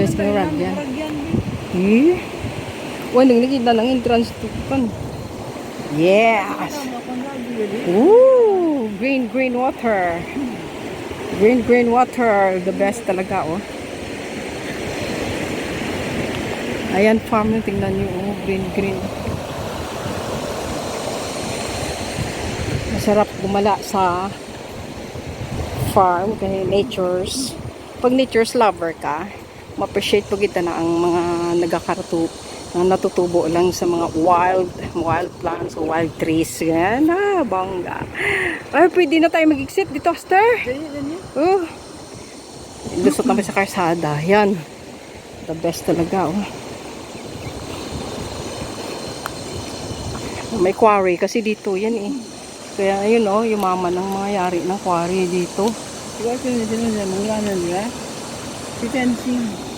best ng Ragyan. Eh? Wala nang nakita ng entrance to kan. Yes! Ooh! Green, green water. Green, green water. The best talaga, oh. Ayan, farm yung tingnan nyo, oh. Green, green. Masarap gumala sa farm kasi natures. Pag natures lover ka, ma-appreciate po kita na ang mga nagakarto na natutubo lang sa mga wild wild plants o wild trees. Yan ah, bongga. Ay, pwede na tayo mag-exit dito, ganyan. Oh. Lusot namin sa karsada. Yan. The best talaga, oh. May quarry kasi dito yan eh. Kaya yun oh, yung mama ng mga yari ng quarry dito. Diba, sino dyan, mga nila? Si Tensing.